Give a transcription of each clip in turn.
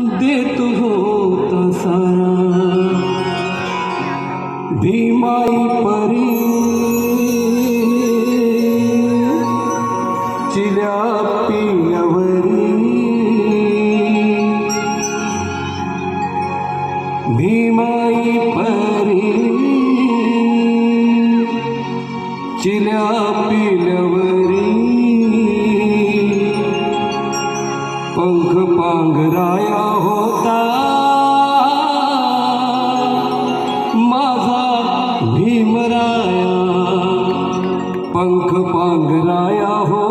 देत होता सारा भीमाई परी चिल्या पिण्यावरी भीमाई परी चिल्या पिल्यावरी पंख पांघराया होता. माझा भीमराया पंख पांघराया होता.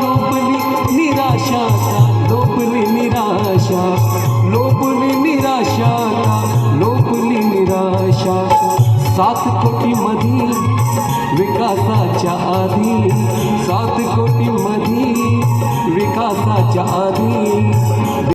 लोपली निराशा लोपली निराशा लोपली निराशा लोपली निराशा सात कोटीमधी विकासाच्या आधी सात कोटीमधी विकासाच्या आधी